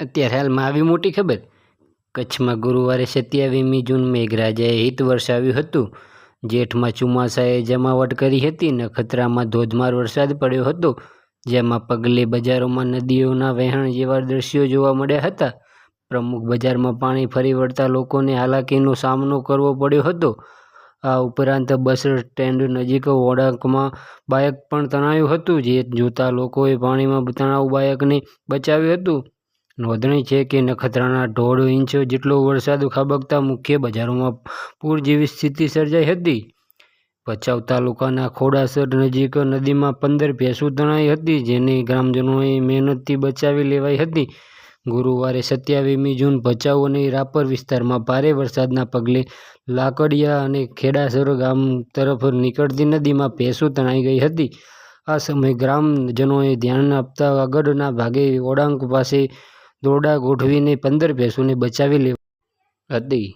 અત્યારે હાલમાં આવી મોટી ખબર? કચ્છમાં ગુરુવારે સત્યાવીસમી જૂન મેઘરાજાએ હિત વરસાવ્યું હતું. જેઠમાં ચોમાસાએ જમાવટ કરી હતી નખત્રામાં ધોધમાર વરસાદ પડ્યો હતો, જેમાં પગલે બજારોમાં નદીઓના વહેણ જેવા દ્રશ્યો જોવા મળ્યા હતા. પ્રમુખ બજારમાં પાણી ફરી વળતા લોકોને હાલાકીનો સામનો કરવો પડ્યો હતો. આ ઉપરાંત બસ સ્ટેન્ડ નજીક વળાંકમાં બાયક પણ તણાયું હતું, જે જોતા લોકોએ પાણીમાં તણાવ બાયકને બચાવ્યું હતું. નોંધણી છે કે નખત્રાણા દોઢ ઇંચ જેટલો વરસાદ ખાબકતા મુખ્ય બજારોમાં પૂર જેવી સ્થિતિ સર્જાઈ હતી. ભચાઉ તાલુકાના ખોડાસર નજીક નદીમાં પંદર ભેંસો તણાઈ હતી, જેને ગ્રામજનોએ મહેનતથી બચાવી લેવાઈ હતી. ગુરુવારે સત્યાવીસમી જૂન ભચાઉ અને રાપર વિસ્તારમાં ભારે વરસાદના પગલે લાકડિયા અને ખેડાસર ગામ તરફ નીકળતી નદીમાં ભેંસો તણાઈ ગઈ હતી. આ સમયે ગ્રામજનોએ ધ્યાન આપતા આગળના ભાગે ઓળાંક પાસે દોરડા ગોઠવીને પંદર ભેંસોને બચાવી લેવા હતી.